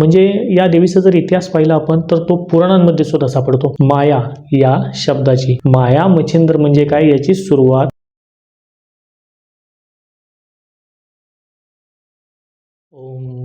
म्हणजे या देवीचा जर इतिहास पाहिला आपण तर तो पुराणांमध्ये सुद्धा सापडतो. माया या शब्दाची. माया मच्छिंद्र म्हणजे काय? याची सुरुवात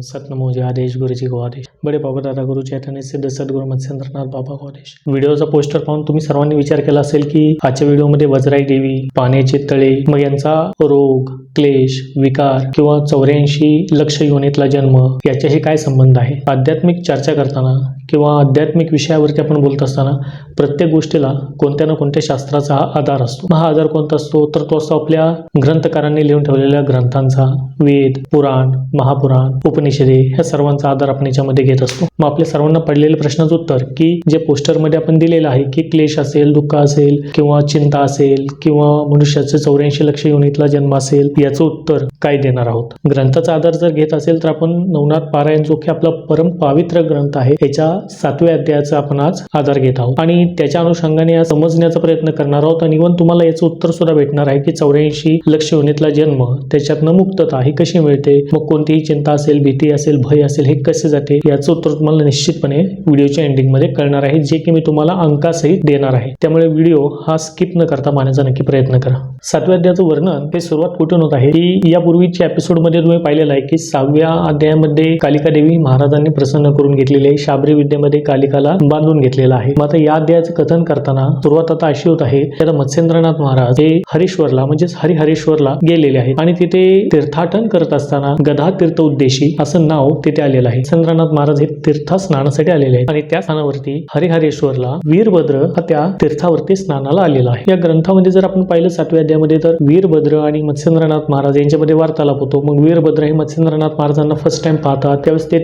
सतनमो जी आदेश गुरुजी गो आदेश बडे बाबा दादा गुरु चैतन्य सिद्ध सद्गुरु मत्स्येंद्रनाथ बाबा गो आदेश. व्हिडिओचा पोस्टर पाहून तुम्ही सर्वांनी विचार केला असेल की आजच्या व्हिडिओमध्ये वज्राई देवी पाण्याचे तळे मग यांचा रोग क्लेश विकार किंवा चौऱ्याऐंशी लक्ष युनिटला जन्म याच्याशी काय संबंध आहे? आध्यात्मिक चर्चा करताना किंवा आध्यात्मिक विषयावरती आपण बोलत असताना प्रत्येक गोष्टीला कोणत्या ना कोणत्या शास्त्राचा हा आधार असतो. हा आधार कोणता असतो? तर तो असतो आपल्या ग्रंथकारांनी लिहून ठेवलेल्या ग्रंथांचा. वेद पुराण महापुराण उपनिषदे ह्या सर्वांचा आधार आपण याच्यामध्ये घेत असतो. मग आपल्या सर्वांना पडलेल्या प्रश्नाचं उत्तर की जे पोस्टरमध्ये आपण दिलेलं आहे की क्लेश असेल दुःख असेल किंवा चिंता असेल किंवा मनुष्याचे चौऱ्याऐंशी लक्ष युनिटला जन्म असेल याचं उत्तर काय देणार आहोत? ग्रंथाचा आधार जर घेत असेल तर आपण नवनाथ पारायण जो की आपला परम पावित्र ग्रंथ आहे त्याच्या सातव्या अध्यायाचा आपण आज आधार घेत आहोत. आणि त्याच्या अनुषंगाने समजण्याचा प्रयत्न करणार आहोत आणि इव्हन तुम्हाला याचं उत्तर सुद्धा भेटणार आहे की चौऱ्याऐंशी लक्ष युनिटला जन्म त्याच्यातनं मुक्तता ही कशी मिळते? मग कोणतीही चिंता असेल भीती असेल भय असेल हे कसे जाते? याचं उत्तर तुम्हाला निश्चितपणे व्हिडिओच्या एंडिंगमध्ये कळणार आहे जे की मी तुम्हाला अंकासहित देणार आहे. त्यामुळे व्हिडिओ हा स्किप न करता पाहण्याचा नक्की प्रयत्न करा. सातव्या अध्यायाचं वर्णन हे सुरुवात कुठून होत आहे? की यापूर्वीच्या एपिसोडमध्ये तुम्ही पाहिलेलं आहे की सहाव्या अध्यायामध्ये कालिका देवी महाराजांनी प्रसन्न करून घेतलेली आहे शाबरी विद्येमध्ये कालिकाला बांधून घेतलेला आहे. मात्र या अध्यायाचं कथन करताना सुरुवात आता अशी होत आहे की आता मत्स्येंद्रनाथ महाराज हे हरीश्वरला म्हणजेच हरिहरेश्वरला गेलेले आहेत. आणि तिथे तीर्थाटन करत असताना गधा तीर्थ उद्देशी असं नाव तिथे आलेलं आहे. चंद्रनाथ महाराज हे तीर्थ स्नानासाठी आलेले आहेत. आणि त्या स्थानावरती हरिहरेश्वरला वीरभद्र हा त्या तीर्थावरती स्नानाला आलेला आहे. या ग्रंथामध्ये जर आपण पाहिलं सातव्या अध्यायामध्ये तर वीरभद्र आणि मत्स्येंद्रनाथ महाराज यांच्यामध्ये वार्तालाप होतो. मग वीरभद्र हे मत्स्येंद्रनाथ महाराजांना फर्स्ट टाइम पाहतात. त्यावेळेस ते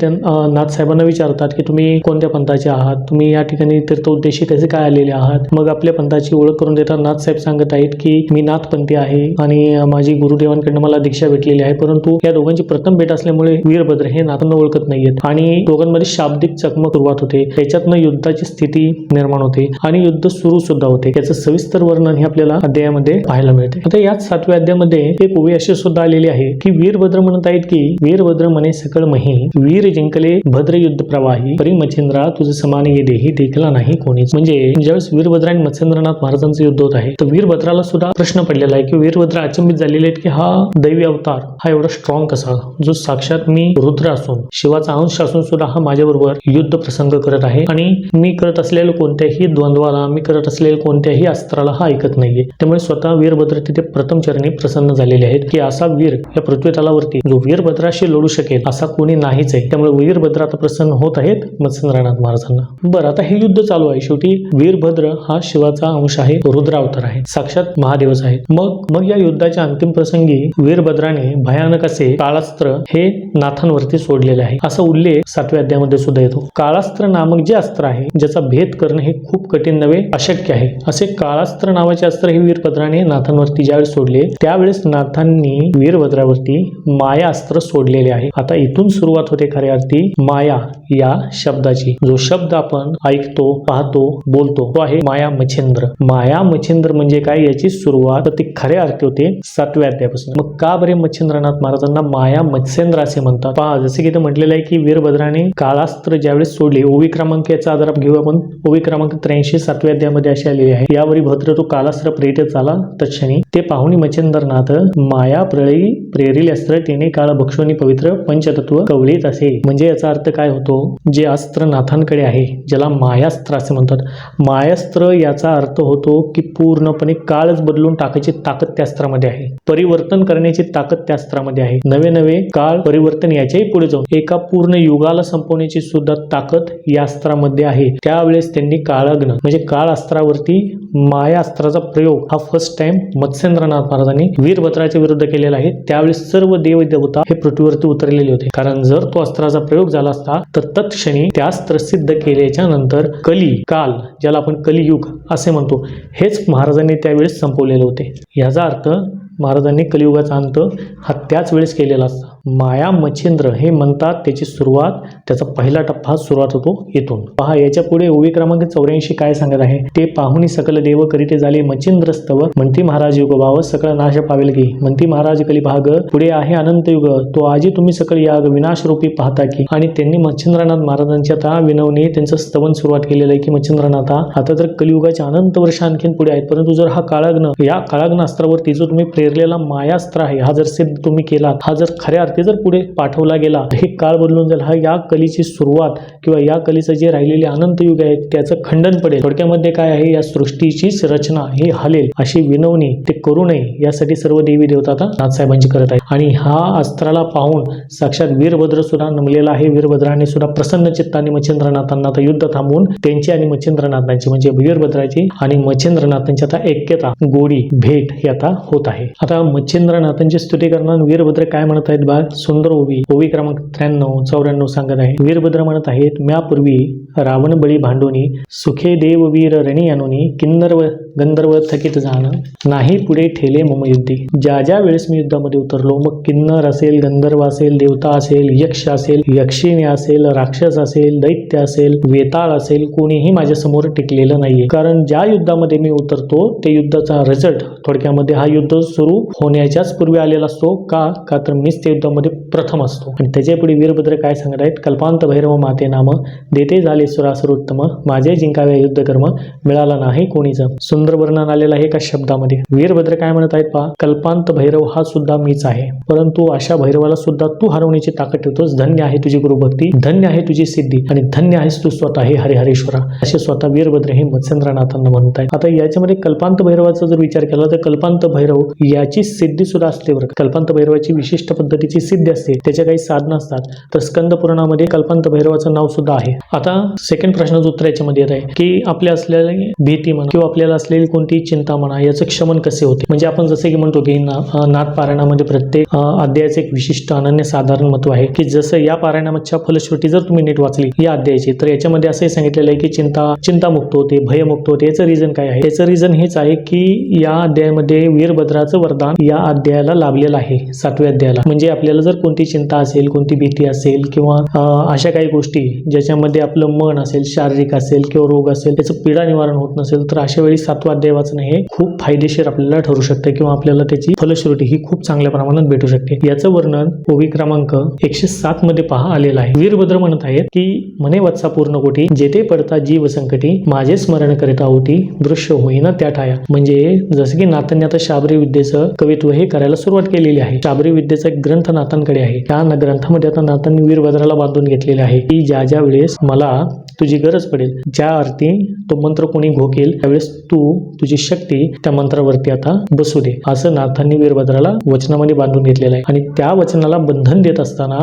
नाथ साहेबांना विचारतात की तुम्ही कोणत्या पंथाचे आहात? तुम्ही या ठिकाणी तीर्थ उद्देशी कसे काय आलेले आहात? मग आपल्या पंथाची ओळख करून देताना नाथ साहेब सांगत आहेत की मी नाथपंथी आहे आणि माझी गुरुदेवांकडनं मला दीक्षा भेटलेली आहे. परंतु या दोघांची प्रथम भेट असल्यामुळे वीरभद्र हे नाथांना ओळखत नाहीयेत. आणि दोघांमध्ये शाब्दिक चकमक सुरुवात होते. त्याच्यातनं युद्धाची स्थिती निर्माण होते आणि युद्ध सुरू सुद्धा होते. याचं सविस्तर वर्णन हे आपल्याला अध्यायामध्ये पाहायला मिळते. आता याच सातव्या अध्यायामध्ये एक ओवी अशी सुद्धा आलेली आहे की वीरभद्र म्हणत आहेत की वीरभद्र म्हणे सकळ मही वीर जिंकले भद्र युद्ध प्रवाही परी मच्छिंद्रा तुझे समान ये देही देखला नाही कोणीच. म्हणजे ज्यावेळेस वीरभद्र आणि मत्स्येंद्रनाथ महाराजांचं युद्ध होत आहे तर वीरभद्राला सुद्धा प्रश्न पडलेला आहे की वीरभद्र अचंबित झालेले आहेत की हा दैवी अवतार हा एवढा स्ट्रॉंग कसा? जो साक्षात मी रुद्र असून शिवाचा अंश असून सुद्धा हा माझ्याबरोबर युद्ध प्रसंग करत आहे आणि मी करत असलेल्या कोणत्याही द्वंद्वाला मी करत असलेल्या कोणत्याही अस्त्राला हा ऐकत नाहीये. त्यामुळे स्वतः वीरभद्र तिथे प्रथम चरणी प्रसन्न झालेले आहेत की असा वीर या पृथ्वी तलावरती जो वीरभद्राशी लढू शकेल असा कोणी नाहीच आहे. त्यामुळे वीरभद्र आता प्रसन्न होत आहेत मत्स्य मत्स्येंद्रनाथ महाराजांना बरं आता हे युद्ध चालू आहे. शेवटी वीरभद्र हा शिवाचा अंश आहे. रुद्रावतार आहे. साक्षात महादेवच आहेत. मग मग या युद्धाच्या अंतिम प्रसंगी वीरभद्राने भयानक असे काळास्त्र हे नाथांवरती सोडलेले आहे. असा उल्लेख सातव्या अध्यायामध्ये सुद्धा येतो. काळास्त्र नामक जे अस्त्र आहे ज्याचा भेद करणं हे खूप कठीण नव्हे अशक्य आहे. असे काळास्त्र नावाचे अस्त्र हे वीरभद्राने नाथांवरती ज्यावेळेस सोडले त्यावेळेस नाथांनी वीरभद्रावरती माया अस्त्र सोडलेले आहे. आता इथून सुरुवात होते खऱ्या अर्थी माया या शब्दाची. जो शब्द आपण ऐकतो पाहतो बोलतो तो आहे माया मच्छिंद्र. माया मच्छिंद्र म्हणजे काय? याची सुरुवात ते खरे खऱ्या अर्थी होते सातव्या अध्यायापासून. मग का बरे मच्छिंद्रनाथ महाराजांना माया मत्स्येंद्र असे म्हणतात? पहा जसे की ते म्हटलेलं आहे की वीरभद्राने काळास्त्र ज्यावेळेस सोडले ओवी क्रमांक याचा आधार घेऊ आपण. ओवी क्रमांक त्र्याऐंशी सातव्या अध्यायामध्ये अशी आलेली आहे. यावरी भद्र तो काळास्त्र प्रेरित झाला तत्क्षणी. ते पाहुणी मच्छिंद्रनाथ माया प्रळी प्रेरिल अस्त्र तिने काळ भक्षोनी पवित्र पंचतत्व कवळीत असे. म्हणजे याचा अर्थ काय होतो? जे अस्त्र नाथांकडे आहे ज्याला मायास्त्र असे म्हणतात. मायास्त्र याचा अर्थ होतो की पूर्णपणे काळच बदलून टाकायची ताकद त्या अस्त्रामध्ये आहे. परिवर्तन करण्याची ताकद त्या अस्त्रामध्ये आहे. नवे नवे काळ परिवर्तन याच्याही पुढे जाऊन. एका पूर्ण युगाला संपवण्याची सुद्धा ताकद या अस्त्रामध्ये आहे. त्यावेळेस त्यांनी काळाग्न म्हणजे काळ अस्त्रावरती माया अस्त्राचा प्रयोग हा फर्स्ट टाइम मत्स्येंद्रनाथ महाराजांनी वीरभद्राच्या विरुद्ध केलेला आहे. त्यावेळेस सर्व देव देवता हे पृथ्वीवरती उतरलेले होते. कारण जर तो अस्त्राचा प्रयोग झाला असता तर तत्क्षणी त्या शास्त्र सिद्ध केल्याच्यानंतर कली काल ज्याला आपण कलियुग असे म्हणतो हेच महाराजांनी त्यावेळेस संपवलेले होते. याचा अर्थ महाराजांनी कलियुगाचा अंत हा त्याच वेळेस केलेला असता. माया मच्छिंद्र हे म्हणतात त्याची सुरुवात त्याचा पहिला टप्पा सुरुवात होतो इथून. पहा याच्यापुढे ओवी क्रमांक चौऱ्याऐंशी काय सांगत आहे? ते पाहुणी सकल देव करीते झाले मच्छिंद्र स्तव म्हणती महाराज युग भाव सकळ नाश पावेल की? म्हणती महाराज कली भाग पुढे आहे अनंत युग. तो आजी तुम्ही सकळ याग विनाश रूपी पाहता की? आणि त्यांनी मच्छिंद्रनाथ महाराजांच्या आता विनवणी त्यांचं स्तवन सुरुवात केलेलं आहे की मच्छिंद्रनाथा आता तर कलियुगाच्या अनंत वर्ष आणखीन पुढे आहेत परंतु जर हा काळाग्न या काळाग्न अस्त्रावरती जो तुम्ही प्रेरलेला मायास्त्र आहे हा जर सिद्ध तुम्ही केला हा जर खऱ्या विद्यार्थी जर पुढे पाठवला गेला हे काळ बदलून जाईल. हा या कलीची सुरुवात किंवा या कलीचं जे राहिलेले अनंत युग आहे त्याचं खंडन पडेल. थोडक्यामध्ये काय आहे या सृष्टीचीच रचना ही हलेल. अशी विनवणी ते करू नये यासाठी सर्व देवी देवता आता नाथसाहेबांची करत आहे आणि हा अस्त्राला पाहून साक्षात वीरभद्र सुद्धा नमलेला आहे. वीरभद्राने सुद्धा प्रसन्न चित्ताने मच्छिंद्रनाथांना आता युद्ध थांबवून त्यांची आणि मच्छिंद्रनाथांची म्हणजे वीरभद्राची आणि मच्छिंद्रनाथांची आता ऐक्यता गोडी भेट ही आता होत आहे. आता मच्छिंद्रनाथांची स्तुती करणार वीरभद्र काय म्हणत आहेत बा सुंदर ओवी ओवी क्रमांक त्र्याण्णव चौऱ्याण्णव सांगत आहे. वीरभद्र म्हणत आहेत म्यापूर्वी रावण बळी भांडोनी सुखे देव वीर रणी अनुनी किन्नर गंधर्व थकीत जाणं नाही पुढे ठेले मम युद्धी. ज्या ज्या वेळेस मी युद्धामध्ये उतरलो मग किन्नर असेल गंधर्व असेल देवता असेल यक्ष असेल यक्षिणी असेल राक्षस असेल दैत्य असेल वेताळ असेल कोणीही माझ्यासमोर टिकलेलं नाहीये. कारण ज्या युद्धामध्ये मी उतरतो ते युद्धाचा रिझल्ट थोडक्यामध्ये हा युद्ध सुरू होण्याच्याच पूर्वी आलेला असतो. का? का तर मीच ते युद्ध युद्धामध्ये प्रथम असतो. आणि त्याच्या पुढे वीरभद्र काय सांगत आहेत? कल्पांत भैरव माते नाम देते झाले सुरासुरोत्तम माझे जिंकावे युद्ध कर्म मिळाला नाही कोणीच. सुंदर वर्णन आलेलं आहे एका शब्दामध्ये? वीरभद्र काय म्हणत आहेत पहा कल्पांत भैरव हा सुद्धा मीच आहे. परंतु अशा भैरवाला सुद्धा तू हरवण्याची ताकद ठेवतोस. धन्य आहे तुझी गुरुभक्ती धन्य आहे तुझी सिद्धी आणि धन्य आहेस तू स्वतः हे हरिहरेश्वरा. असे स्वतः वीरभद्र हे मत्स्येंद्रनाथांना म्हणत आहेत. आता याच्यामध्ये कल्पांत भैरवाचा जर विचार केला तर कल्पांत भैरव याची सिद्धी सुद्धा असते बरं कल्पांत भैरवाची विशिष्ट पद्धतीची सिद्धी असते त्याच्या काही साधनं असतात. तर स्कंद पुराणामध्ये कल्पांत भैरवाचं नाव सुद्धा आहे. आता सेकंड प्रश्नाचं उत्तर याच्यामध्ये येत आहे की आपल्या असलेली भीती म्हणा किंवा आपल्याला असलेली कोणतीही चिंता म्हणा याचं क्षमन कसे होते? म्हणजे आपण जसे की म्हणतो की नाथपारायणामध्ये नाथ पारायणामध्ये प्रत्येक अध्यायाचं एक विशिष्ट अनन्य साधारण महत्त्व आहे की जसं या पारायणाच्या फलश्रुती जर तुम्ही नीट वाचली या अध्यायाची तर याच्यामध्ये असंही सांगितलेलं आहे की चिंता चिंतामुक्त होते भयमुक्त होते याचं रिझन काय आहे? याचं रिझन हेच आहे की या अध्यायामध्ये वीरभद्राचं वरदान या अध्यायाला लाभलेलं आहे सातव्या अध्यायाला. म्हणजे आपल्या आपल्याला जर कोणती चिंता असेल कोणती भीती असेल किंवा अशा काही गोष्टी ज्याच्यामध्ये आपलं मन असेल शारीरिक असेल किंवा रोग असेल त्याचं पीडा निवारण होत नसेल तर अशा वेळी सातवा अध्याय वाचणं हे खूप फायदेशीर आपल्याला ठरू शकते किंवा आपल्याला त्याची फलश्रुती ही खूप चांगल्या प्रमाणात भेटू शकते. याचं वर्णन ओवी क्रमांक एकशे सात मध्ये पहा आलेलं आहे. वीरभद्र म्हणत आहेत की मने वत्सा पूर्ण कोटी जेथे पडता जीव संकटी माझे स्मरण करिता होती दृश्य होईना त्या ठाया. म्हणजे जसं की नातन्यात आता शाबरी विद्येचं कवित्व हे करायला सुरुवात केलेली आहे. शाबरी विद्येचा एक ग्रंथ नातांकडे आहे. त्या ग्रंथामध्ये आता नातांनी वीरभद्राला बांधून घेतलेले आहे. की ज्या ज्या वेळेस मला तुझी गरज पडेल ज्या अर्थी तो मंत्र कोणी घोकेल त्यावेळेस तू तुझी शक्ती त्या मंत्रावरती आता बसू दे. असं नाथांनी वीरभद्राला वचनामध्ये बांधून घेतलेलं आहे. आणि त्या वचनाला बंधन देत असताना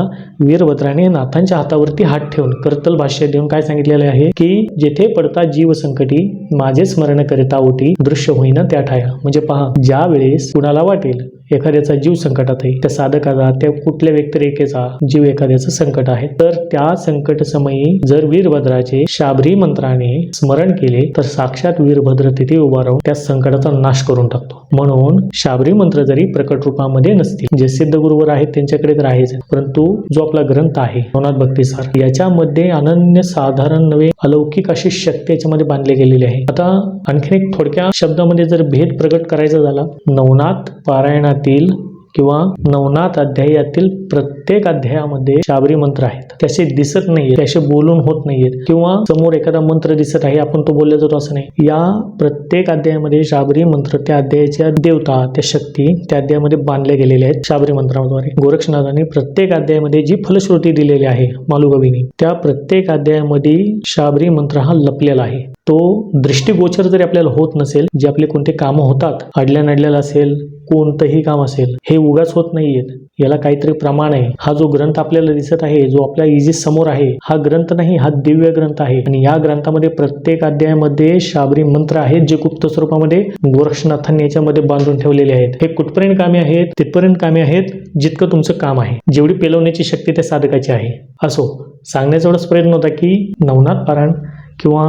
वीरभद्राने नाथांच्या हातावरती हात ठेवून कर्तल भाष्य देऊन काय सांगितलेलं आहे? की जेथे पडता जीव संकटी माझे स्मरण करिता होती दृश्य होईना त्या ठाया. म्हणजे पहा ज्या वेळेस कुणाला वाटेल एखाद्याचा जीव संकटात आहे त्या साधकाचा त्या म्हणजे कुठल्या व्यक्तिरेखेचा जीव एखाद्याचं संकट आहे? तर त्या संकट समयी जर वीरभद्राचे शाबरी मंत्राने स्मरण केले तर साक्षात वीरभद्र तिथे उभा राहून त्या संकटाचा नाश करून टाकतो. म्हणून शाबरी मंत्र जरी प्रकट रूपामध्ये नसतील जे सिद्ध गुरुवर आहेत त्यांच्याकडे तर आहेच. परंतु जो आपला ग्रंथ आहे नवनाथ भक्तीसार याच्यामध्ये अनन्य साधारण नवे अलौकिक अशी शक्ती याच्यामध्ये बांधली गेलेली आहे. आता आणखीन एक थोडक्या शब्दामध्ये जर भेद प्रकट करायचा झाला नवनाथ पारायणातील किंवा नवनाथ अध्यायातील प्रत्येक अध्यायामध्ये शाबरी मंत्र आहेत. त्याचे दिसत नाहीये त्याचे बोलून होत नाहीयेत किंवा समोर एखादा मंत्र दिसत आहे आपण तो बोलला जातो असं नाही. या प्रत्येक अध्यायामध्ये शाबरी मंत्र त्या अध्यायाच्या देवता त्या शक्ती त्या अध्यायामध्ये बांधल्या गेलेल्या आहेत शाबरी मंत्राद्वारे. गोरक्षनाथांनी प्रत्येक अध्यायामध्ये जी फलश्रुती दिलेली आहे मालुगवीने त्या प्रत्येक अध्यायामध्ये शाबरी मंत्र हा लपलेला आहे. तो दृष्टीगोचर जरी आपल्याला होत नसेल जे आपले कोणते कामं होतात अडल्या नडलेलं असेल कोणतंही काम असेल हे उगाच होत नाहीयेत. याला काहीतरी प्रमाण आहे. हा जो ग्रंथ आपल्याला दिसत आहे जो आपल्या इजी समोर आहे हा ग्रंथ नाही हा दिव्य ग्रंथ आहे. आणि या ग्रंथामध्ये प्रत्येक अध्यायामध्ये शाबरी मंत्र आहेत जे गुप्त स्वरूपामध्ये गोरक्षनाथांनी याच्यामध्ये बांधून ठेवलेले आहेत. हे कुठपर्यंत कामे आहेत तिथपर्यंत कामे आहेत जितकं तुमचं काम आहे. जेवढी पेलवण्याची शक्ती त्या साधकाची आहे. असो सांगण्याचा एवढाच प्रयत्न होता की नवनाथ पारायण किंवा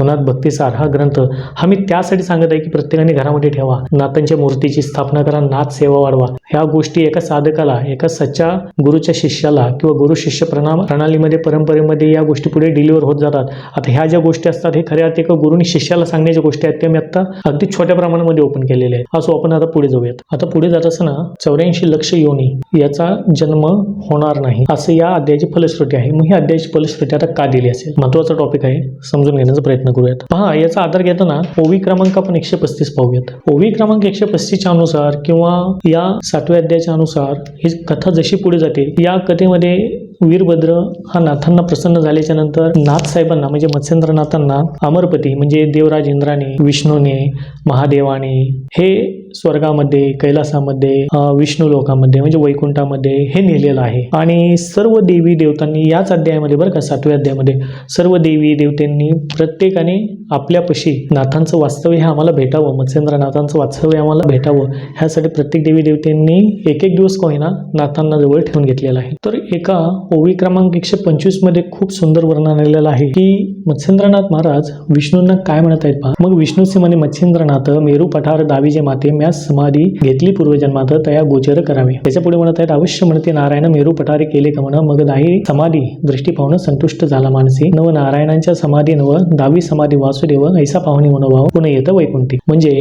नवनाथ भक्तीसार हा ग्रंथ हा मी त्यासाठी सांगत आहे की प्रत्येकाने घरामध्ये ठेवा. नाथांच्या मूर्तीची स्थापना करा नाथ सेवा वाढवा. ह्या गोष्टी एका साधकाला एका सच्चा गुरुच्या शिष्याला किंवा गुरु शिष्य प्रणाम प्रणालीमध्ये परंपरेमध्ये या गोष्टी पुढे डिलिव्हर होत जातात. आता ह्या ज्या गोष्टी असतात हे खऱ्या अर्थ एका गुरुनी शिष्याला सांगण्याच्या गोष्टी आहेत त्या मी आता अगदी छोट्या प्रमाणामध्ये ओपन केलेल्या आहेत. असो आपण आता पुढे जाऊयात. आता पुढे जात असताना चौऱ्याऐंशी लक्ष योनी याचा जन्म होणार नाही असं या अध्यायाची फलश्रुती आहे. मग ही अध्यायाची फलश्रुती आता का दिली असेल? महत्त्वाचा टॉपिक आहे समजून घेण्याचा प्रयत्न करूयात. पहा याचा आधार घेताना ओवी क्रमांक आपण एकशे पस्तीस पाहूयात. ओवी क्रमांक एकशे पस्तीसच्या अनुसार किंवा या सातव्या अध्यायाच्या अनुसार ही कथा जशी पुढे जाते या कथेमध्ये वीरभद्र हा नाथांना प्रसन्न झाल्याच्यानंतर नाथ साहेबांना म्हणजे मत्स्येंद्रनाथांना अमरपती म्हणजे देवराज इंद्राने विष्णूने महादेवाने हे स्वर्गामध्ये कैलासामध्ये विष्णू लोकामध्ये म्हणजे वैकुंठामध्ये हे नेलेलं आहे. आणि सर्व देवी देवतांनी याच अध्यायामध्ये बरं का सातव्या अध्यायामध्ये सर्व देवी देवतांनी प्रत्येकाने आपल्यापाशी नाथांचं वास्तव्य हे आम्हाला भेटावं मत्स्येंद्रनाथांचं वास्तव्य आम्हाला भेटावं ह्यासाठी प्रत्येक देवी देवतेंनी एक एक दिवस कोहिना नाथांना जवळ ठेवून घेतलेला आहे. तर एका ओवी क्रमांक एकशे पंचवीसमध्ये खूप सुंदर वर्णन आलेलं आहे की मत्स्येंद्रनाथ महाराज विष्णूंना काय म्हणत आहेत पहा. मग विष्णूचे म्हणे मत्स्येंद्रनाथ मेरू पठार दावीजे माते म्यास समाधी घेतली पूर्वजन्मात तया गोचर करावे. त्याच्या पुढे म्हणत आहेत अवश्य म्हणते नारायण मेरू पठारे केले का मग दाही समाधी दृष्टी पाहून संतुष्ट झाला मानसी नव नारायणांच्या समाधी नव दावी समाधी वासुदेव ऐसा पाहुणे मनोभाव पुन्हा येतं वैकुंठी. म्हणजे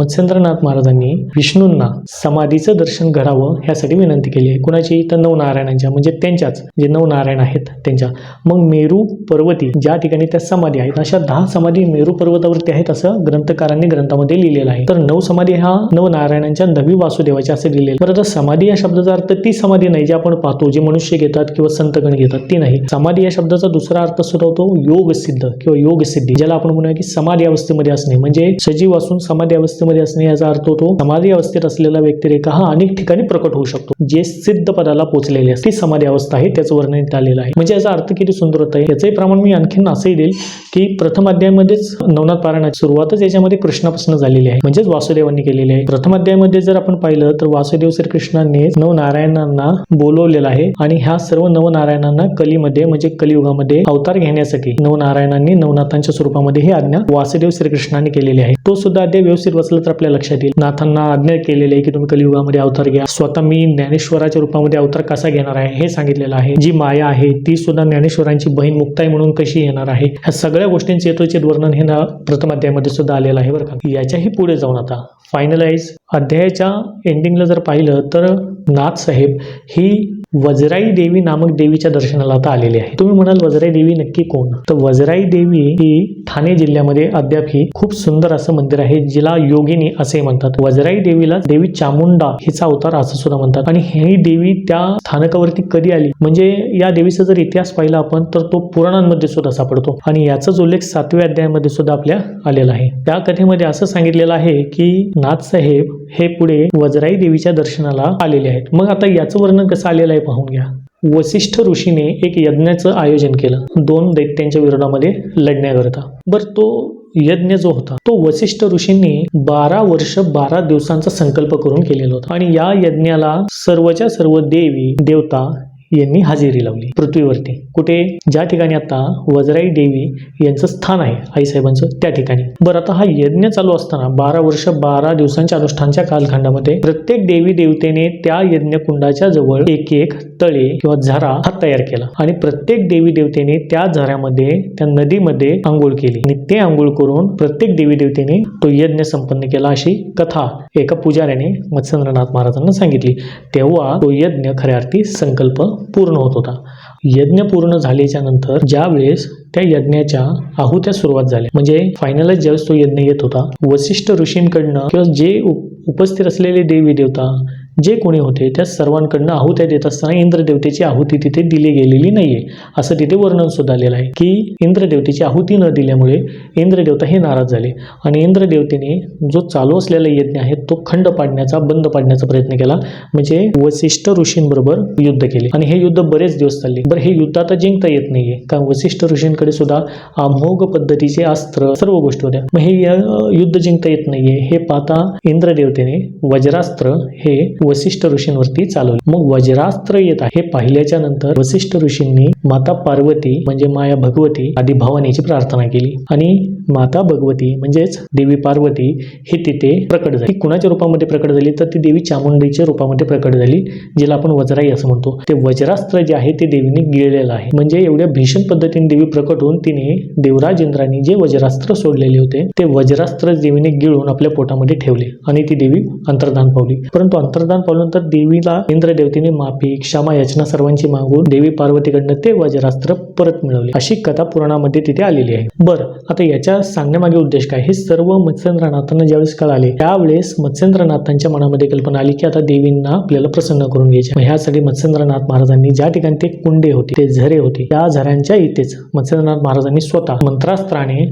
मत्स्येंद्रनाथ महाराजांनी विष्णूंना समाधीचं दर्शन घडावं ह्यासाठी विनंती केली आहे. कुणाची तर नवनारायणांच्या म्हणजे त्यांच्याच. जे नवनारायण आहेत त्यांच्या. मग मेरू पर्वती ज्या ठिकाणी त्या समाधी आहेत अशा दहा समाधी मेरू पर्वतावरती आहेत असं ग्रंथकारांनी ग्रंथामध्ये लिहिलेलं आहे. तर नऊ समाधी हा नवनारायणांच्या नवी वासुदेवाच्या असं लिहिलेलं बरं तर समाधी या शब्दाचा अर्थ ती समाधी नाही जी आपण पाहतो जे मनुष्य घेतात किंवा संतगण घेतात ती नाही. समाधी या शब्दाचा दुसरा अर्थ सुद्धा होतो योग सिद्ध किंवा योग सिद्धी ज्याला आपण म्हणूया की समाधी अवस्थेमध्ये असणे. म्हणजे सजीव असून समाधी अवस्थेमध्ये असणे याचा अर्थ होतो समाधी अवस्थेत असलेला व्यक्तिरेखा हा अनेक ठिकाणी प्रकट होऊ शकतो. जे सिद्ध पदाला पोहोचलेले असते ती समाधी अवस्था आहे. त्याचं वर्णन आलेलं आहे. म्हणजे याचा अर्थ किती सुंदर होत आहे याचंही प्रमाण मी आणखीन असंही देईल की प्रथम अध्यायामध्येच नवनाथ पारायणाची सुरुवातच याच्यामध्ये कृष्णापासून झालेली आहे. म्हणजेच वासुदेवांनी केलेली आहे. प्रथम अध्यायामध्ये जर आपण पाहिलं तर वासुदेव श्रीकृष्णांनी नवनारायणांना बोलवलेलं आहे आणि ह्या सर्व नवनारायणांना कलीमध्ये म्हणजे कलियुगामध्ये अवतार घेण्यासाठी नवनारायणांनी नवनाथांच्या स्वरूपामध्ये ही आज्ञा वासुदेव श्रीकृष्णाने केलेली आहे. तो सुद्धा अध्याय व्यवस्थित वाचला तर आपल्या लक्षात येईल. नाथांना आज्ञा केलेली आहे की तुम्ही कलियुगामध्ये अवतार घ्या. स्वतः मी ज्ञानेश्वराच्या रूपामध्ये अवतार कसा घेणार आहे हे सांगितलेलं आहे. जी माया आहे ती सुद्धा ज्ञानेश्वरांची बहीण मुक्ताई म्हणून कशी येणार आहे? ह्या सगळ्या गोष्टींचे यथोचित वर्णन हे ना प्रथम अध्यायामध्ये सुद्धा आलेलं आहे बरं का. याच्याही पुढे जाऊन आता फायनलाइज अध्यायाच्या एंडिंगला जर पाहिलं तर नाथ साहेब ही वजराई देवी नामक देवीच्या दर्शनाला आता आलेली आहे. तुम्ही म्हणाल वजराई देवी नक्की कोण? तर वजराई देवी ही ठाणे जिल्ह्यामध्ये अद्याप ही खूप सुंदर असं मंदिर आहे जिला योगिनी असे म्हणतात. वजराई देवीला देवी चामुंडा हिचा अवतार असं सुद्धा म्हणतात. आणि ही देवी त्या स्थानकावरती कधी आली? म्हणजे या देवीचा जर इतिहास पाहिला आपण तर तो पुराणांमध्ये सुद्धा सापडतो. आणि याचाच उल्लेख सातव्या अध्यायामध्ये सुद्धा आपल्या आलेला आहे. त्या कथेमध्ये असं सांगितलेलं आहे की नाथसाहेब हे पुढे वजराई देवीच्या दर्शनाला आलेले आहेत. मग आता याचं वर्णन कसं आलेलं आहे? पाहून घ्या. वसिष्ठ ऋषीने एक यज्ञाचं आयोजन केलं. दोन दैत्यांच्या विरोधामध्ये लढण्याकरता. बरं तो यज्ञ जो होता तो वसिष्ठ ऋषींनी बारा वर्ष बारा दिवसांचा संकल्प करून केलेला होता. आणि या यज्ञाला सर्वच्या सर्व देवी देवता यांनी हजेरी लावली पृथ्वीवरती. कुठे? ज्या ठिकाणी आता वजराई देवी यांचं स्थान आहे आईसाहेबांचं त्या ठिकाणी. बरं आता हा यज्ञ चालू असताना बारा वर्ष बारा दिवसांच्या अनुष्ठानच्या कालखंडामध्ये प्रत्येक देवी देवतेने त्या यज्ञ कुंडाच्या जवळ एक एक तळे किंवा झरा हा तयार केला आणि प्रत्येक देवी देवतेने त्या झऱ्यामध्ये त्या नदीमध्ये आंघोळ केली. आणि ते आंघोळ करून प्रत्येक देवी देवतेने तो यज्ञ संपन्न केला अशी कथा एका पुजाऱ्याने मत्स्येंद्रनाथ महाराजांना सांगितली. तेव्हा तो यज्ञ खऱ्या अर्थी संकल्प पूर्ण होत होता. यज्ञ पूर्ण झाल्याच्यानंतर ज्या वेळेस त्या यज्ञाच्या आहुत्या सुरुवात झाल्या. म्हणजे फायनलच ज्यावेळेस तो यज्ञ येत होता वसिष्ठ ऋषींकडनं किंवा जे उपस्थित असलेले देवी देवता जे कोणी होते त्या सर्वांकडनं आहुत्या देत असताना इंद्रदेवतेची आहुती तिथे दिली गेलेली नाहीये. असं तिथे वर्णन सुद्धा आलेलं आहे की इंद्रदेवतेची आहुती न दिल्यामुळे इंद्रदेवता हे नाराज झाले. आणि इंद्रदेवतेने जो चालू असलेला यज्ञ आहे तो खंड पाडण्याचा बंद पाडण्याचा प्रयत्न केला. म्हणजे वसिष्ठ ऋषींबरोबर युद्ध केले. आणि हे युद्ध बरेच दिवस चालले. बरं हे युद्ध आता जिंकता येत नाहीये. कारण वसिष्ठ ऋषींकडे सुद्धा अमोघ पद्धतीचे अस्त्र सर्व गोष्टी होत्या. मग हे युद्ध जिंकता येत नाहीये. हे पाहता इंद्रदेवतेने वज्रास्त्र हे वसिष्ठ ऋषींवरती चालवले. मग वज्रास्त्र येत आहे. हे पाहिल्याच्या नंतर वसिष्ठ ऋषींनी माता पार्वती म्हणजे माया भगवती आदी भवानीची प्रार्थना केली. आणि माता भगवती म्हणजेच देवी पार्वती ही तिथे प्रकट झाली. कुणाच्या रूपामध्ये प्रकट झाली? तर ती देवी चामुंडीच्या रूपामध्ये प्रकट झाली जिला आपण वज्राई असं म्हणतो. ते वज्रास्त्र जे आहे ते देवीने गिळलेलं आहे. म्हणजे एवढ्या भीषण पद्धतीने देवी प्रकट होऊन तिने देवराज इंद्राने जे वज्रास्त्र सोडलेले होते ते वज्रास्त्र देवीने गिळून आपल्या पोटामध्ये ठेवले आणि ती देवी अंतर्धान पावली. परंतु अंतर्धान पावल्यानंतर देवीला इंद्रदेवतेने माफी क्षमा याचना सर्वांची मागून देवी पार्वतीकडनं ते वज्रास्त्र परत मिळवले. अशी कथा पुराणामध्ये तिथे आलेली आहे. बरं आता याच्या सांगण्यामागे उद्देश काय? हे सर्व मत्स्येंद्रनाथांना ज्यावेळेस कळाले त्यावेळेस मत्स्येंद्रनाथांच्या मनामध्ये कल्पना आली की आता देवींना आपल्याला प्रसन्न करून घ्यायचे ह्यासाठी मत्स्येंद्रनाथ महाराजांनी ज्या ठिकाणी ते कुंडे होते ते झरे होते त्या झऱ्यांच्या इथेच मत्स्येंद्रनाथ महाराजांनी स्वतः मंत्रास्त्राने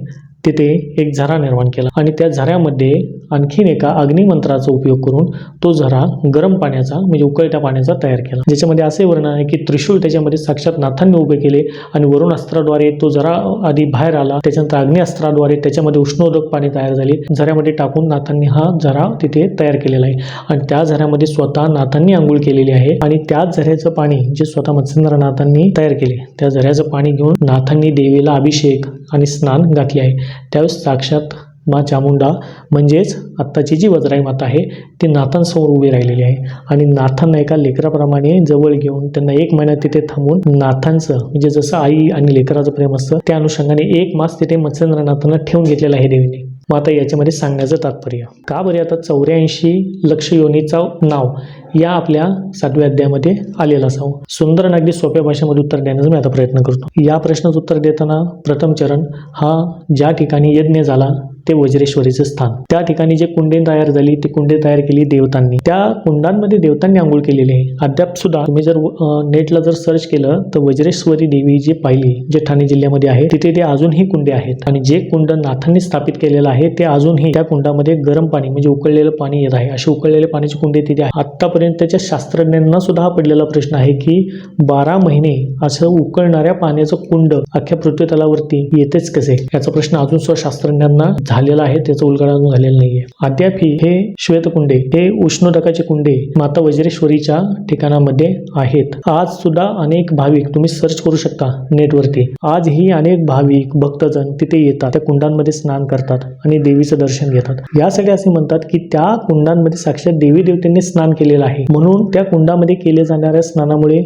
तिथे एक झरा निर्माण केला आणि त्या झऱ्यामध्ये आणखीन एका अग्निमंत्राचा उपयोग करून तो झरा गरम पाण्याचा म्हणजे उकळत्या पाण्याचा तयार केला. ज्याच्यामध्ये असे वर्णन आहे की त्रिशूळ त्याच्यामध्ये साक्षात नाथांनी उभे केले आणि वरुण अस्त्राद्वारे तो झरा आधी बाहेर आला त्याच्यानंतर अग्निअस्त्राद्वारे त्याच्यामध्ये उष्णोदक पाणी तयार झाले. झऱ्यामध्ये टाकून नाथांनी हा झरा तिथे तयार केलेला आहे. आणि त्या झऱ्यामध्ये स्वतः नाथांनी आंघोळ केलेली आहे आणि त्याच झऱ्याचं पाणी जे स्वतः मत्स्येंद्रनाथांनी तयार केले त्या झऱ्याचं पाणी घेऊन नाथांनी देवीला अभिषेक आणि स्नान घातले आहे. त्यावेळेस साक्षात मा चामुंडा म्हणजेच आत्ताची जी वज्राई माता आहे ती नाथांसमोर उभी राहिलेली आहे. आणि नाथांना एका लेकराप्रमाणे जवळ घेऊन त्यांना एक महिना तिथे थांबून नाथांचं म्हणजे जसं आई आणि लेकराचं प्रेम असतं त्या अनुषंगाने एक मास तिथे मत्स्येंद्रनाथांना ठेवून घेतलेलं आहे देवीने. मग आता याच्यामध्ये सांगण्याचं तात्पर्य. का बरे आता चौऱ्याऐंशी लक्ष योनीचा नाव या आपल्या सातव्या अध्यायामध्ये आलेला असावं? सुंदर आणि अगदी सोप्या भाषेमध्ये उत्तर देण्याचा मी आता प्रयत्न करतो. या प्रश्नाचं उत्तर देताना प्रथम चरण हा ज्या ठिकाणी यज्ञ झाला ते वज्रेश्वरीचं स्थान. त्या ठिकाणी जे कुंडे तयार झाली ती कुंडे तयार केली देवतांनी. त्या कुंडांमध्ये देवतांनी आंघोळ केलेली आहे. अद्याप सुद्धा तुम्ही जर नेटला जर सर्च केलं तर वज्रेश्वरी देवी जी पाहिली जे ठाणे जिल्ह्यामध्ये आहे तिथे ते अजूनही कुंडे आहेत. आणि जे कुंड नाथांनी स्थापित केलेलं आहे ते अजूनही त्या कुंडामध्ये गरम पाणी म्हणजे उकळलेलं पाणी येत आहे. असे उकळलेले पाण्याचे कुंडे तिथे आहे आतापर्यंतच्या शास्त्रज्ञांना सुद्धा हा पडलेला प्रश्न आहे की बारा महिने असं उकळणाऱ्या पाण्याचं कुंड अख्ख्या पृथ्वीतलावरती येतेच कसे? याचा प्रश्न अजून सुद्धा शास्त्रज्ञांना झालेला आहे त्याचं उलगडा झालेलं नाहीये. अद्याप हे श्वेतकुंडे हे उष्णोदकाचे कुंडे माता वज्रेश्वरीच्या ठिकाणामध्ये आहेत. आज सुद्धा अनेक भाविक तुम्ही सर्च करू शकता नेटवरती. आजही अनेक भाविक भक्तजन तिथे येतात त्या कुंडांमध्ये स्नान करतात आणि देवीचं दर्शन घेतात. यासाठी असे म्हणतात की त्या कुंडांमध्ये साक्षात देवी देवतेंनी स्नान केलेलं आहे. म्हणून त्या कुंडामध्ये केले जाणाऱ्या स्नानामुळे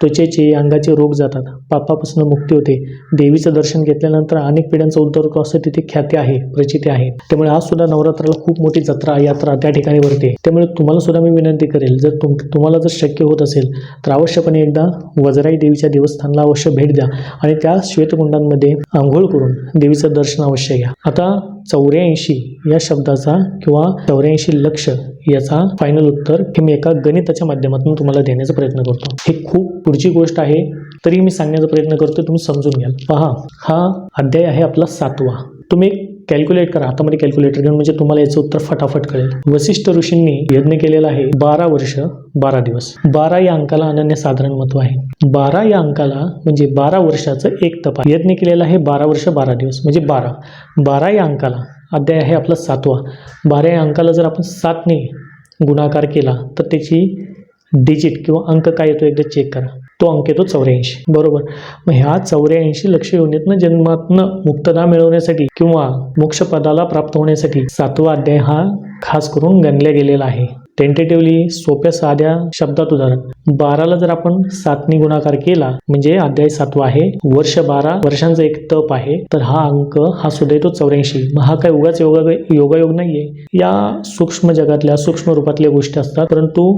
त्वचेचे अंगाचे रोग जातात. पापापासून मुक्ती होते. देवीचं दर्शन घेतल्यानंतर अनेक पिढ्यांचा उद्धार होतो असं तिथे ख्याती आहे प्रचिती आहे. त्यामुळे आज सुद्धा नवरात्राला खूप मोठी जत्रा यात्रा त्या ठिकाणी भरते. त्यामुळे तुम्हाला सुद्धा मी विनंती करेल जर तुम तुम्हाला जर शक्य होत असेल तर अवश्यपणे एकदा वजराई देवीच्या देवस्थानला अवश्य भेट द्या आणि त्या श्वेतकुंडांमध्ये आंघोळ करून देवीचं दर्शन अवश्य घ्या. आता चौऱ्याऐंशी या शब्दाचा किंवा चौऱ्याऐंशी लक्ष याचा फायनल उत्तर हे मी एका गणिताच्या माध्यमातून तुम्हाला देण्याचा प्रयत्न करतो. हे खूप पुढची गोष्ट आहे तरी मी सांगण्याचा प्रयत्न करतो तुम्ही समजून घ्याल. पहा हा अध्याय आहे आपला सातवा. तुम्ही कॅल्क्युलेट करा हातामध्ये कॅल्क्युलेटर घेऊन म्हणजे तुम्हाला याचं उत्तर फटाफट कळेल. वशिष्ठ ऋषींनी यज्ञ केलेला आहे बारा वर्ष बारा दिवस. बारा या अंकाला अनन्य साधारण महत्त्व आहे. बारा या अंकाला म्हणजे बारा वर्षाचं एक तपा. यज्ञ केलेला आहे बारा वर्ष बारा दिवस म्हणजे बारा. बारा या अंकाला अध्याय आहे आपला सातवा. बारा या अंकाला जर आपण सातने गुणाकार केला तर त्याची डिजिट किंवा अंक काय येतो एकदा चेक करा. तो अंक येतो चौऱ्याऐंशी. बरोबर? मग ह्या चौऱ्याऐंशी लक्ष योनीतनं जन्मातनं मुक्तता मिळवण्यासाठी किंवा मोक्षपदाला प्राप्त होण्यासाठी सातवा अध्याय हा खास करून गणला गेलेला आहे. टेंटेटिव्हली सोप्या साध्या शब्दात उदाहरण. बाराला जर आपण सातनी गुणाकार केला म्हणजे अध्याय सातवा आहे वर्ष बारा वर्षांचा एक तप आहे तर हा अंक हा सुद्धा येतो चौऱ्याऐंशी. मग हा काय उगाच योगा योगायोग नाहीये. या सूक्ष्म जगातल्या सूक्ष्म रूपातल्या गोष्टी असतात परंतु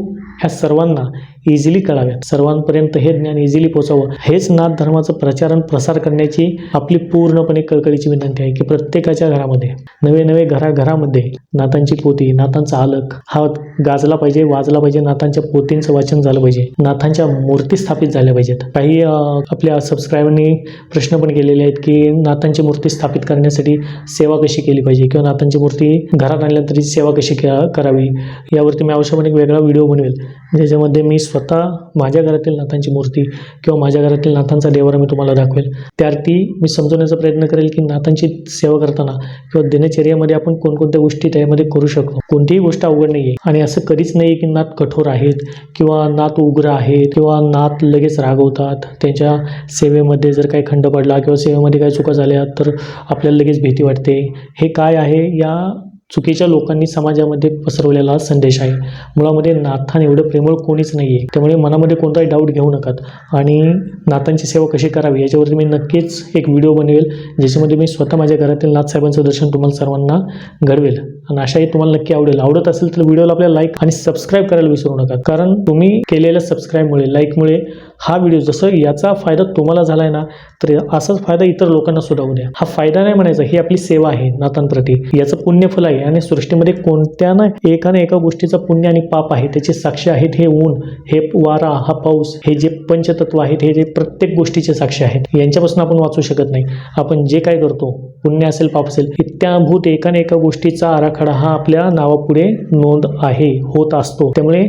ह्या सर्वांना इझिली कळाव्यात सर्वांपर्यंत हे ज्ञान इझिली पोचावं. हेच नाथ धर्माचं प्रचार आणि प्रसार करण्याची आपली पूर्णपणे कळकळीची विनंती आहे की प्रत्येकाच्या घरामध्ये नवे नवे घरा घरामध्ये नाथांची पोती नाथांचा आलक हा गाजला पाहिजे वाजला पाहिजे नाथांच्या पोतींचं वाचन झालं पाहिजे नाथांच्या मूर्ती स्थापित झाल्या पाहिजेत. काही आपल्या सबस्क्रायबरनी प्रश्न पण केलेले आहेत की नाथांची मूर्ती स्थापित करण्यासाठी सेवा कशी केली पाहिजे किंवा नाथांची मूर्ती घरात आणल्यानंतर सेवा कशी करावी? यावरती मी आवश्यक एक वेगळा व्हिडिओ बनवेल. ज्याच्यामध्ये मी स्वतः माझ्या घरातील नाथांची मूर्ती किंवा माझ्या घरातील नाथांचा देवारा मी तुम्हाला दाखवेल. त्यार्थी मी समजवण्याचा प्रयत्न करेल की नाथांची सेवा करताना किंवा दिनचर्यामध्ये आपण कोणकोणत्या गोष्टी त्यामध्ये करू शकतो. कोणतीही गोष्ट अवघड नाही आहे आणि असं कधीच नाही की नाथ कठोर आहेत किंवा नाथ उग्र आहेत किंवा नाथ लगेच रागवतात. त्यांच्या सेवेमध्ये जर काही खंड पडला किंवा सेवेमध्ये काही चुका झाल्या तर आपल्याला लगेच भीती वाटते. हे काय आहे या चुकीच्या लोकांनी समाजामध्ये पसरवलेला संदेश आहे. मुळामध्ये नाथान एवढं प्रेमळ कोणीच नाही आहे त्यामुळे मनामध्ये कोणताही डाऊट घेऊ नकात. आणि नाथांची सेवा कशी करावी याच्यावरती मी नक्कीच एक व्हिडिओ बनवेल ज्याच्यामध्ये मी स्वतः माझ्या घरातील नाथसाहेबांचं दर्शन तुम्हाला सर्वांना घडवेल. आणि अशाही तुम्हाला नक्की आवडेल. आवडत असेल तर व्हिडिओला आपल्याला लाईक आणि सबस्क्राईब करायला विसरू नका. कारण तुम्ही केलेल्या सबस्क्राईबमुळे लाईकमुळे हा व्हिडिओ जसं याचा फायदा तुम्हाला झाला आहे ना तर असाच फायदा इतर लोकांना सुद्धा होऊ द्या. हा फायदा नाही म्हणायचा ही आपली सेवा आहे नाथांप्रती याचं पुण्यफल आहे आणि सृष्टीमध्ये कोणत्या ना एका ना एका गोष्टीचा पुण्य आणि पाप आहे त्याचे साक्षी आहेत हे ऊन हे वारा हा पाऊस हे जे पंचतत्व आहेत हे जे प्रत्येक गोष्टीचे साक्षी आहेत यांच्यापासून आपण वाचू शकत नाही. आपण जे काय करतो पुण्य असेल पाप असेल इत्याभूत एका एका गोष्टीचा आराखडा हा आपल्या नावापुढे नोंद आहे होत असतो. त्यामुळे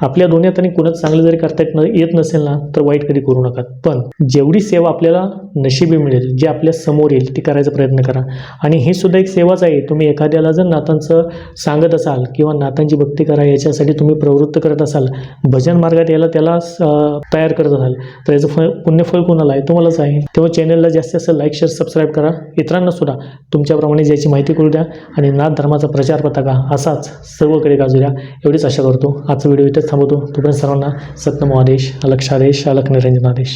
आपल्या दोन्ही हाताने कुणाच चांगलं जरी करता येत न येत नसेल ना तर वाईट कधी करू नका. पण जेवढी सेवा आपल्याला नशिबी मिळेल जे आपल्यासमोर येईल ती करायचा प्रयत्न करा. आणि ही सुद्धा एक सेवाच आहे. तुम्ही एखाद्याला जर नातांचं सांगत असाल किंवा नातांची भक्ती करा याच्यासाठी तुम्ही प्रवृत्त करत असाल भजन मार्गात याला त्याला तयार करत असाल तर याचं फळ पुण्यफळ कोणाला आहे? तुम्हालाच आहे. तेव्हा चॅनलला जास्तीत जास्त लाईक शेअर सबस्क्राईब करा. इतरांना सुद्धा तुमच्याप्रमाणे ज्याची माहिती करू द्या. आणि नाथ धर्माचा प्रचार पताका असाच सर्वकडे गाजू द्या. एवढीच आशा करतो. आजचा व्हिडिओ इथेच ಗಮನಿಸಬಹುದು ದುಬೈ ಸರವಣ ಸಪ್ತಮ ಆದೇಶ ಅಲಕ್ಷಾದೇಶ ಅಲಕ್ ನಿರಂಜನಾದೇಶ